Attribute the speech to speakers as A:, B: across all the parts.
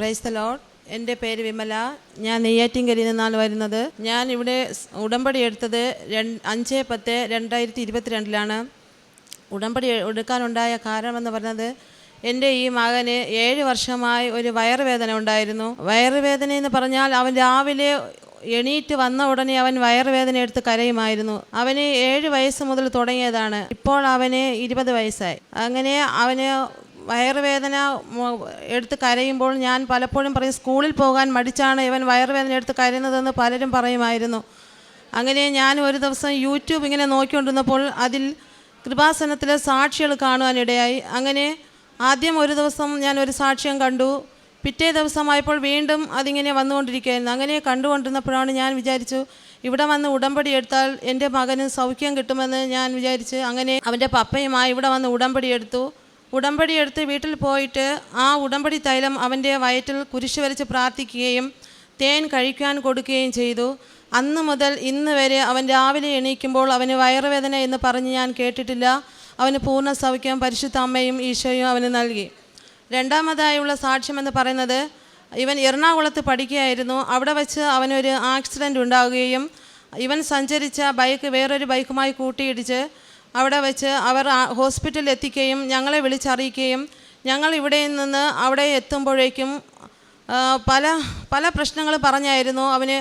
A: Praise the load എന്റെ പേര് വിമല. ഞാൻ നെയ്യാറ്റിൻകരിയിൽ നിന്നാണ് വരുന്നത്. ഞാൻ ഇവിടെ ഉടമ്പടി എടുത്തത് അഞ്ച് പത്ത് രണ്ടായിരത്തി ഇരുപത്തിരണ്ടിലാണ്. ഉടമ്പടി എടുക്കാനുണ്ടായ കാരണമെന്ന് പറഞ്ഞത് എന്റെ ഈ മകന് ഏഴ് വർഷമായി ഒരു വയറുവേദന ഉണ്ടായിരുന്നു. വയറുവേദന എന്ന് പറഞ്ഞാൽ അവൻ രാവിലെ എണീറ്റ് വന്ന ഉടനെ അവൻ വയറുവേദന എടുത്ത് കരയുമായിരുന്നു. അവന് ഏഴ് വയസ്സ് മുതൽ തുടങ്ങിയതാണ്. ഇപ്പോൾ അവന് ഇരുപത് വയസ്സായി. അങ്ങനെ അവന് വയറുവേദന എടുത്ത് കരയുമ്പോൾ ഞാൻ പലപ്പോഴും പറയും സ്കൂളിൽ പോകാൻ മടിച്ചാണ് ഇവൻ വയറുവേദന എടുത്ത് കരയുന്നതെന്ന് പലരും പറയുമായിരുന്നു. അങ്ങനെ ഞാൻ ഒരു ദിവസം യൂട്യൂബ് ഇങ്ങനെ നോക്കിക്കൊണ്ടിരുന്നപ്പോൾ അതിൽ കൃപാസനത്തിലെ സാക്ഷികൾ കാണുവാനിടയായി. അങ്ങനെ ആദ്യം ഒരു ദിവസം ഞാൻ ഒരു സാക്ഷ്യം കണ്ടു. പിറ്റേ ദിവസമായപ്പോൾ വീണ്ടും അതിങ്ങനെ വന്നുകൊണ്ടിരിക്കുകയായിരുന്നു. അങ്ങനെ കണ്ടുകൊണ്ടിരുന്നപ്പോഴാണ് ഞാൻ വിചാരിച്ചു ഇവിടെ വന്ന് ഉടമ്പടി എടുത്താൽ എന്റെ മകന് സൗഖ്യം കിട്ടുമെന്ന് ഞാൻ വിചാരിച്ച് അങ്ങനെ അവന്റെ പപ്പയുമായി ഇവിടെ വന്ന് ഉടമ്പടി എടുത്തു. ഉടമ്പടി എടുത്ത് വീട്ടിൽ പോയിട്ട് ആ ഉടമ്പടി തൈലം അവന്റെ വയറ്റിൽ കുരിശ് വരച്ച് പ്രാർത്ഥിക്കുകയും തേൻ കഴിക്കാൻ കൊടുക്കുകയും ചെയ്തു. അന്ന് മുതൽ ഇന്ന് വരെ അവൻ രാവിലെ എണീക്കുമ്പോൾ അവന് വയറുവേദന എന്ന് പറഞ്ഞ് ഞാൻ കേട്ടിട്ടില്ല. അവന് പൂർണ സൗഖ്യം പരിശുദ്ധ അമ്മയും ഈശോയും അവന് നൽകി. രണ്ടാമതായുള്ള സാക്ഷ്യം എന്ന് പറയുന്നത് ഇവൻ എറണാകുളത്ത് പഠിക്കുകയായിരുന്നു. അവിടെ വെച്ച് അവനൊരു ആക്സിഡന്റ് ഉണ്ടാവുകയും ഇവൻ സഞ്ചരിച്ച ബൈക്ക് വേറൊരു ബൈക്കുമായി കൂട്ടിയിടിച്ച് അവിടെ വെച്ച് അവർ ഹോസ്പിറ്റലിൽ എത്തിക്കുകയും ഞങ്ങളെ വിളിച്ചറിയിക്കുകയും ഞങ്ങൾ ഇവിടെ നിന്ന് അവിടെ എത്തുമ്പോഴേക്കും പല പല പ്രശ്നങ്ങൾ പറഞ്ഞായിരുന്നു. അവന്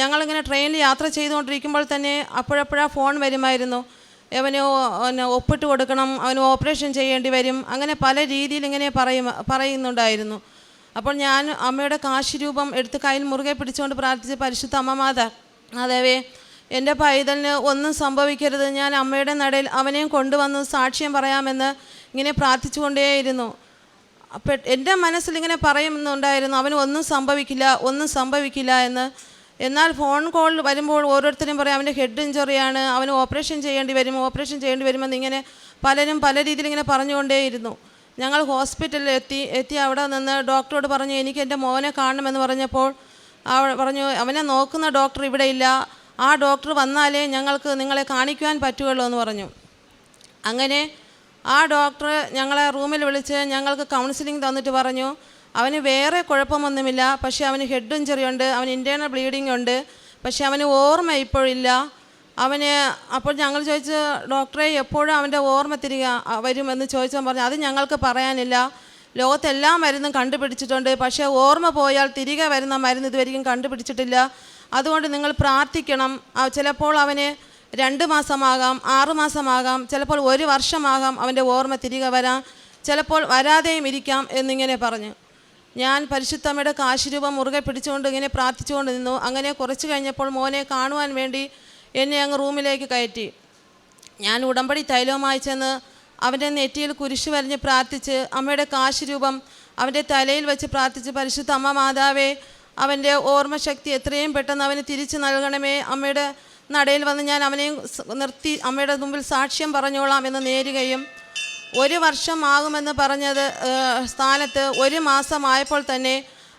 A: ഞങ്ങളിങ്ങനെ ട്രെയിനിൽ യാത്ര ചെയ്തുകൊണ്ടിരിക്കുമ്പോൾ തന്നെ അപ്പോഴപ്പോഴാ ഫോൺ വരുമായിരുന്നു. അവന് ഒപ്പിട്ട് കൊടുക്കണം അവന് ഓപ്പറേഷൻ ചെയ്യേണ്ടി വരും അങ്ങനെ പല രീതിയിൽ ഇങ്ങനെ പറയും പറയുന്നുണ്ടായിരുന്നു. അപ്പോൾ ഞാൻ അമ്മയുടെ കാശി രൂപം എടുത്ത് കയ്യിൽ മുറുകെ പിടിച്ചുകൊണ്ട് പ്രാർത്ഥിച്ച് പരിശുദ്ധ അമ്മമാതാ അതേവേ എന്റെ പൈതലിന് ഒന്നും സംഭവിക്കരുത്. ഞാൻ അമ്മയുടെ നടയിൽ അവനെയും കൊണ്ടുവന്ന് സാക്ഷ്യം പറയാമെന്ന് ഇങ്ങനെ പ്രാർത്ഥിച്ചുകൊണ്ടേയിരുന്നു. അപ്പം എന്റെ മനസ്സിലിങ്ങനെ പറയുന്നുണ്ടായിരുന്നു അവന് ഒന്നും സംഭവിക്കില്ല ഒന്നും സംഭവിക്കില്ല എന്ന്. എന്നാൽ ഫോൺ കോൾ വരുമ്പോൾ ഓരോരുത്തരും പറയും അവന്റെ ഹെഡ് ഇഞ്ചറിയാണ് അവന് ഓപ്പറേഷൻ ചെയ്യേണ്ടി വരും ഓപ്പറേഷൻ ചെയ്യേണ്ടി വരുമെന്ന് ഇങ്ങനെ പലരും പല രീതിയിൽ ഇങ്ങനെ പറഞ്ഞുകൊണ്ടേയിരുന്നു. ഞങ്ങൾ ഹോസ്പിറ്റലിൽ എത്തി എത്തി അവിടെ നിന്ന് ഡോക്ടറോട് പറഞ്ഞു എനിക്ക് എന്റെ മോനെ കാണണമെന്ന് പറഞ്ഞപ്പോൾ പറഞ്ഞു അവനെ നോക്കുന്ന ഡോക്ടർ ഇവിടെ ഇല്ല ആ ഡോക്ടർ വന്നാലേ ഞങ്ങൾക്ക് നിങ്ങളെ കാണിക്കുവാൻ പറ്റുകയുള്ളൂ എന്ന് പറഞ്ഞു. അങ്ങനെ ആ ഡോക്ടർ ഞങ്ങളെ റൂമിൽ വിളിച്ച് ഞങ്ങൾക്ക് കൗൺസിലിംഗ് തന്നിട്ട് പറഞ്ഞു. അവന് വേറെ കുഴപ്പമൊന്നുമില്ല. പക്ഷേ അവന് ഹെഡ് ഇഞ്ചറി ഉണ്ട് അവന് ഇന്റേർണൽ ബ്ലീഡിംഗ് ഉണ്ട് പക്ഷേ അവന് ഓർമ്മ ഇപ്പോഴില്ല. അവന് അപ്പോൾ ഞങ്ങൾ ചോദിച്ചു ഡോക്ടറെ എപ്പോഴും അവന്റെ ഓർമ്മ തിരികെ വരുമെന്ന് ചോദിച്ചാൽ പറഞ്ഞു അത് ഞങ്ങൾക്ക് പറയാനില്ല. ലോകത്തെല്ലാ മരുന്നും കണ്ടുപിടിച്ചിട്ടുണ്ട്. പക്ഷേ ഓർമ്മ പോയാൽ തിരികെ വരുന്ന മരുന്ന് ഇതുവരെയും കണ്ടുപിടിച്ചിട്ടില്ല. അതുകൊണ്ട് നിങ്ങൾ പ്രാർത്ഥിക്കണം. ചിലപ്പോൾ അവന് രണ്ട് മാസമാകാം ആറ് മാസമാകാം ചിലപ്പോൾ ഒരു വർഷമാകാം അവന്റെ ഓർമ്മ തിരികെ വരാം. ചിലപ്പോൾ വരാതെയും ഇരിക്കാം എന്നിങ്ങനെ പറഞ്ഞു. ഞാൻ പരിശുദ്ധമ്മയുടെ കാശുരൂപം മുറുകെ പിടിച്ചുകൊണ്ട് ഇങ്ങനെ പ്രാർത്ഥിച്ചുകൊണ്ട് നിന്നു. അങ്ങനെ കുറച്ച് കഴിഞ്ഞപ്പോൾ മോനെ കാണുവാൻ വേണ്ടി എന്നെ അങ്ങ് റൂമിലേക്ക് കയറ്റി. ഞാൻ ഉടമ്പടി തൈലവുമായി ചെന്ന് അവന്റെ നെറ്റിയിൽ കുരിശ് വരഞ്ഞ് പ്രാർത്ഥിച്ച് അമ്മയുടെ കാശുരൂപം അവന്റെ തലയിൽ വെച്ച് പ്രാർത്ഥിച്ച് പരിശുദ്ധ അമ്മ മാതാവേ അവന്റെ ഓർമ്മശക്തി എത്രയും പെട്ടെന്ന് അവന് തിരിച്ചു നൽകണമേ. അമ്മയുടെ നടയിൽ വന്ന് ഞാൻ അവനെയും നിർത്തി അമ്മയുടെ മുമ്പിൽ സാക്ഷ്യം പറഞ്ഞോളാം എന്ന് നേരുകയും ഒരു വർഷം ആകുമെന്ന് പറഞ്ഞത് സ്ഥാനത്ത് ഒരു മാസമായപ്പോൾ തന്നെ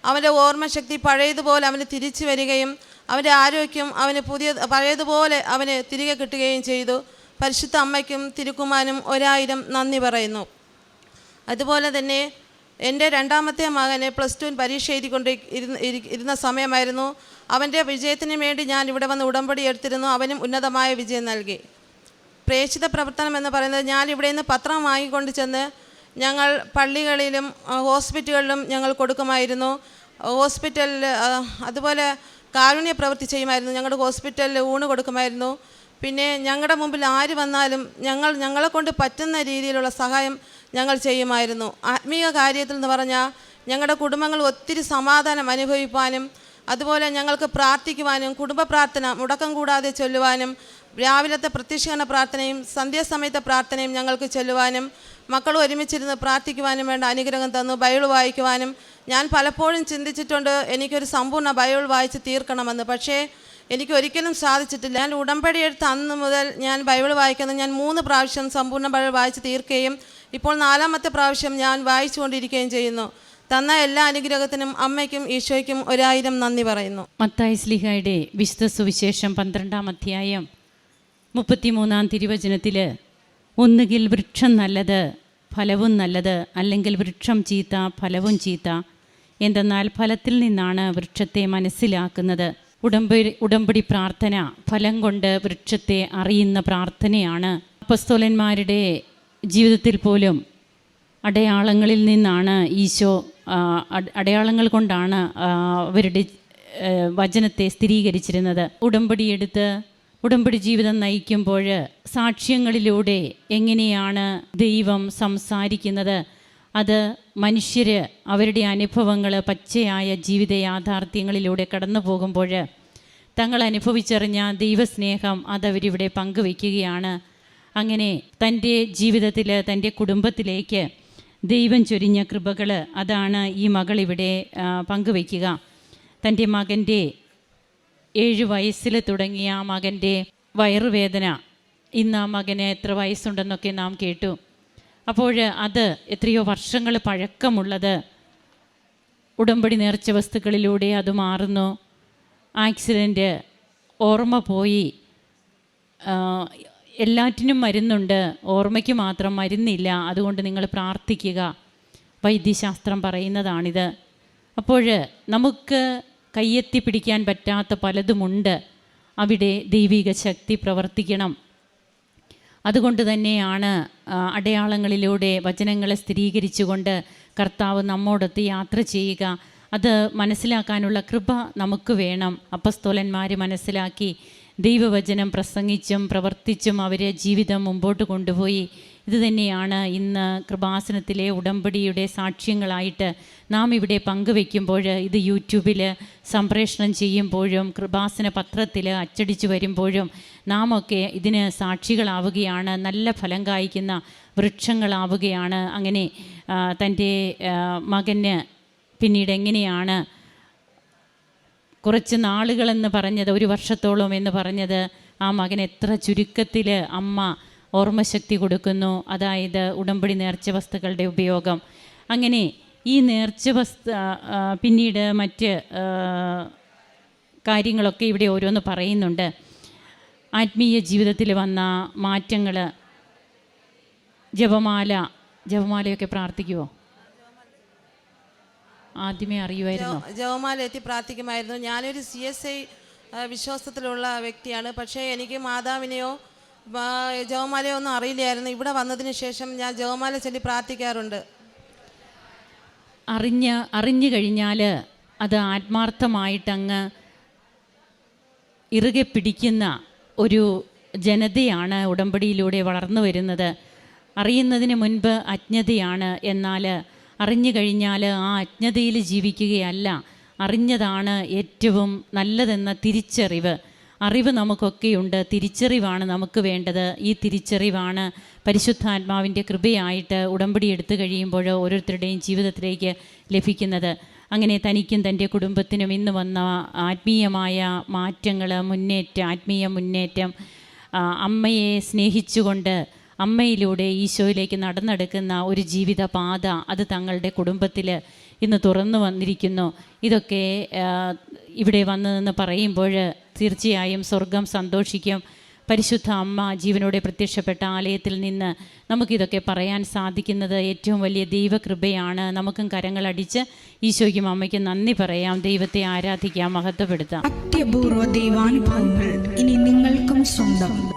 A: അവന്റെ ഓർമ്മശക്തി പഴയതുപോലെ അവന് തിരിച്ചു വരികയും അവന്റെ ആരോഗ്യം അവന് പുതിയ പഴയതുപോലെ അവന് തിരികെ കിട്ടുകയും ചെയ്തു. പരിശുദ്ധ അമ്മയ്ക്കും തിരുക്കുമാനും ഒരായിരം നന്ദി പറയുന്നു. അതുപോലെ തന്നെ എന്റെ രണ്ടാമത്തെ മകന് പ്ലസ് ടുവിന് പരീക്ഷ എഴുതിക്കൊണ്ട് ഇരുന്ന് സമയമായിരുന്നു. അവന്റെ വിജയത്തിന് വേണ്ടി ഞാൻ ഇവിടെ വന്ന് ഉടമ്പടി എടുത്തിരുന്നു. അവനും ഉന്നതമായ വിജയം നൽകി. പ്രേക്ഷിത പ്രവർത്തനം എന്ന് പറയുന്നത് ഞാൻ ഇവിടെ നിന്ന് പത്രം വാങ്ങിക്കൊണ്ട് ചെന്ന് ഞങ്ങൾ പള്ളികളിലും ഹോസ്പിറ്റലുകളിലും ഞങ്ങൾ കൊടുക്കുമായിരുന്നു. ഹോസ്പിറ്റലിൽ അതുപോലെ കാരുണ്യ പ്രവൃത്തി ചെയ്യുമായിരുന്നു. ഞങ്ങളുടെ ഹോസ്പിറ്റലിൽ ഊണ് കൊടുക്കുമായിരുന്നു. പിന്നെ ഞങ്ങളുടെ മുമ്പിൽ ആര് വന്നാലും ഞങ്ങൾ ഞങ്ങളെ കൊണ്ട് പറ്റുന്ന രീതിയിലുള്ള സഹായം ഞങ്ങൾ ചെയ്യുമായിരുന്നു. ആത്മീയ കാര്യത്തിൽ എന്ന് പറഞ്ഞാൽ ഞങ്ങളുടെ കുടുംബങ്ങൾ ഒത്തിരി സമാധാനം അനുഭവിപ്പാനും അതുപോലെ ഞങ്ങൾക്ക് പ്രാർത്ഥിക്കുവാനും കുടുംബ പ്രാർത്ഥന മുടക്കം കൂടാതെ ചൊല്ലുവാനും രാവിലത്തെ പ്രത്യക്ഷീകരണ പ്രാർത്ഥനയും സന്ധ്യാസമയത്തെ പ്രാർത്ഥനയും ഞങ്ങൾക്ക് ചൊല്ലുവാനും മക്കൾ ഒരുമിച്ചിരുന്ന് പ്രാർത്ഥിക്കുവാനും വേണ്ട അനുഗ്രഹം തന്നു ബൈബിൾ വായിക്കുവാനും. ഞാൻ പലപ്പോഴും ചിന്തിച്ചിട്ടുണ്ട് എനിക്കൊരു സമ്പൂർണ ബൈബിൾ വായിച്ച് തീർക്കണമെന്ന്. പക്ഷേ എനിക്ക് ഒരിക്കലും സാധിച്ചിട്ടില്ല. ഞാൻ ഉടമ്പടി എടുത്ത അന്ന് മുതൽ ഞാൻ ബൈബിൾ വായിക്കുന്നത് ഞാൻ മൂന്ന് പ്രാവശ്യം സമ്പൂർണ ബൈബിൾ വായിച്ച് തീർക്കുകയും ഇപ്പോൾ നാലാമത്തെ പ്രാവശ്യം ഞാൻ വായിച്ചുകൊണ്ടിരിക്കുകയും ചെയ്യുന്നു. തന്ന എല്ലാ അനുഗ്രഹത്തിനും അമ്മയ്ക്കും ഈശോയ്ക്കും ഒരായിരം നന്ദി പറയുന്നു.
B: മത്തായി സ്ലിഹയുടെ വിശുദ്ധ സുവിശേഷം പന്ത്രണ്ടാം അധ്യായം മുപ്പത്തിമൂന്നാം തിരുവചനത്തിൽ ഒന്നുകിൽ വൃക്ഷം നല്ലത് ഫലവും നല്ലത് അല്ലെങ്കിൽ വൃക്ഷം ചീത്ത ഫലവും ചീത്ത എന്തെന്നാൽ ഫലത്തിൽ നിന്നാണ് വൃക്ഷത്തെ മനസ്സിലാക്കുന്നത്. ഉടമ്പടി ഉടമ്പടി പ്രാർത്ഥന ഫലം കൊണ്ട് വൃക്ഷത്തെ അറിയുന്ന പ്രാർത്ഥനയാണ്. അപ്പസ്തോലന്മാരുടെ ജീവിതത്തിൽ പോലും അടയാളങ്ങളിൽ നിന്നാണ് ഈശോ അടയാളങ്ങൾ കൊണ്ടാണ് അവരുടെ വചനത്തെ സ്ഥിരീകരിച്ചിരുന്നത്. ഉടമ്പടിയെടുത്ത് ഉടമ്പടി ജീവിതം നയിക്കുമ്പോൾ സാക്ഷ്യങ്ങളിലൂടെ എങ്ങനെയാണ് ദൈവം സംസാരിക്കുന്നത്? അത് മനുഷ്യർ അവരുടെ അനുഭവങ്ങൾ പച്ചയായ ജീവിത യാഥാർത്ഥ്യങ്ങളിലൂടെ കടന്നു പോകുമ്പോൾ തങ്ങൾ അനുഭവിച്ചറിഞ്ഞ ദൈവസ്നേഹം അതവരിവിടെ പങ്കുവയ്ക്കുകയാണ്. അങ്ങനെ തന്റെ ജീവിതത്തിൽ തന്റെ കുടുംബത്തിലേക്ക് ദൈവം ചൊരിഞ്ഞ കൃപകൾ അതാണ് ഈ മകൾ ഇവിടെ പങ്കുവയ്ക്കുക. തന്റെ മകന്റെ ഏഴ് വയസ്സിൽ തുടങ്ങിയ ആ മകന്റെ വയറുവേദന ഇന്ന് ആ മകന് എത്ര വയസ്സുണ്ടെന്നൊക്കെ നാം കേട്ടു. അപ്പോൾ അത് എത്രയോ വർഷങ്ങൾ പഴക്കമുള്ളത് ഉടമ്പടി നേർച്ച വസ്തുക്കളിലൂടെ അത് മാറുന്നു. ആക്സിഡന്റ് ഓർമ്മ പോയി എല്ലാറ്റിനും മരുന്നുണ്ട്. ഓർമ്മയ്ക്ക് മാത്രം മരുന്നില്ല. അതുകൊണ്ട് നിങ്ങൾ പ്രാർത്ഥിക്കുക. വൈദ്യശാസ്ത്രം പറയുന്നതാണിത്. അപ്പോൾ നമുക്ക് കയ്യെത്തി പിടിക്കാൻ പറ്റാത്ത പലതുമുണ്ട്. അവിടെ ദൈവിക ശക്തി പ്രവർത്തിക്കണം. അതുകൊണ്ട് തന്നെയാണ് അടയാളങ്ങളിലൂടെ വചനങ്ങളെ സ്ഥിരീകരിച്ചുകൊണ്ട് കർത്താവ് നമ്മോടൊത്ത് യാത്ര ചെയ്യുക. അത് മനസ്സിലാക്കാനുള്ള കൃപ നമുക്ക് വേണം. അപ്പസ്തോലന്മാർ മനസ്സിലാക്കി ദൈവവചനം പ്രസംഗിച്ചും പ്രവർത്തിച്ചും അവരെ ജീവിതം മുമ്പോട്ട് കൊണ്ടുപോയി. ഇതുതന്നെയാണ് ഇന്ന് കൃപാസനത്തിലെ ഉടമ്പടിയുടെ സാക്ഷ്യങ്ങളായിട്ട് നാം ഇവിടെ പങ്കുവെക്കുമ്പോൾ ഇത് യൂട്യൂബിൽ സംപ്രേഷണം ചെയ്യുമ്പോഴും കൃപാസന പത്രത്തിൽ അച്ചടിച്ചു വരുമ്പോഴും നാം ഒക്കെ ഇതിന് സാക്ഷികളാവുകയാണ്. നല്ല ഫലം കായ്ക്കുന്ന വൃക്ഷങ്ങളാവുകയാണ്. അങ്ങനെ തന്റെ മകന് പിന്നീട് എങ്ങനെയാണ് കുറച്ച് നാളുകളെന്ന് പറഞ്ഞത് ഒരു വർഷത്തോളം എന്ന് പറഞ്ഞത് ആ മകൻ എത്ര ചുരുക്കത്തിൽ അമ്മ ഓർമ്മശക്തി കൊടുക്കുന്നു. അതായത് ഉടമ്പടി നേർച്ച വസ്തുക്കളുടെ ഉപയോഗം. അങ്ങനെ ഈ നേർച്ച വസ്തു പിന്നീട് മറ്റ് കാര്യങ്ങളൊക്കെ ഇവിടെ ഓരോന്ന് പറയുന്നുണ്ട്. ആത്മീയ ജീവിതത്തിൽ വന്ന മാറ്റങ്ങൾ ജപമാല ജപമാലയൊക്കെ പ്രാർത്ഥിക്കുമോ ആദ്യമേ അറിയുമായിരുന്നു
A: ജവമാല എത്തി പ്രാർത്ഥിക്കുമായിരുന്നു. ഞാനൊരു സി എസ് ഐ വിശ്വാസത്തിലുള്ള വ്യക്തിയാണ്. പക്ഷേ എനിക്ക് മാതാവിനെയോ ജവമാലയോ ഒന്നും അറിയില്ലായിരുന്നു. ഇവിടെ വന്നതിന് ശേഷം ഞാൻ ജവമാല ചൊല്ലി പ്രാർത്ഥിക്കാറുണ്ട്.
B: അറിഞ്ഞ് അറിഞ്ഞു കഴിഞ്ഞാൽ അത് ആത്മാർത്ഥമായിട്ടങ്ങ് ഇറുകെ പിടിക്കുന്ന ഒരു ജനതയാണ് ഉടമ്പടിയിലൂടെ വളർന്നു വരുന്നത്. അറിയുന്നതിന് മുൻപ് അജ്ഞതയാണ് എന്നാൽ അറിഞ്ഞു കഴിഞ്ഞാൽ ആ അജ്ഞതയിൽ ജീവിക്കുകയല്ല. അറിഞ്ഞതാണ് ഏറ്റവും നല്ലതെന്ന തിരിച്ചറിവ്. അറിവ് നമുക്കൊക്കെയുണ്ട്. തിരിച്ചറിവാണ് നമുക്ക് വേണ്ടത്. ഈ തിരിച്ചറിവാണ് പരിശുദ്ധാത്മാവിന്റെ കൃപയായിട്ട് ഉടമ്പടി എടുത്തു കഴിയുമ്പോൾ ഓരോരുത്തരുടെയും ജീവിതത്തിലേക്ക് ലഭിക്കുന്നത്. അങ്ങനെ തനിക്കും തന്റെ കുടുംബത്തിനും ഇന്ന് വന്ന ആത്മീയമായ മാറ്റങ്ങൾ മുന്നേറ്റം ആത്മീയ മുന്നേറ്റം അമ്മയെ സ്നേഹിച്ചുകൊണ്ട് അമ്മയിലൂടെ ഈശോയിലേക്ക് നടന്നെടുക്കുന്ന ഒരു ജീവിത പാത അത് തങ്ങളുടെ കുടുംബത്തിൽ ഇന്ന് തുറന്നു വന്നിരിക്കുന്നു. ഇതൊക്കെ ഇവിടെ വന്നു നിന്ന് പറയുമ്പോൾ തീർച്ചയായും സ്വർഗം സന്തോഷിക്കും. പരിശുദ്ധ അമ്മ ജീവനോടെ പ്രത്യക്ഷപ്പെട്ട ആലയത്തിൽ നിന്ന് നമുക്കിതൊക്കെ പറയാൻ സാധിക്കുന്നത് ഏറ്റവും വലിയ ദൈവകൃപയാണ്. നമുക്കും കരങ്ങളടിച്ച് ഈശോയ്ക്കും അമ്മയ്ക്കും നന്ദി പറയാം. ദൈവത്തെ ആരാധിക്കാം മഹത്വപ്പെടുത്താം.
C: അത്യപൂർവ ദൈവാനുഭവങ്ങൾ ഇനി നിങ്ങൾക്കും സ്വന്തം.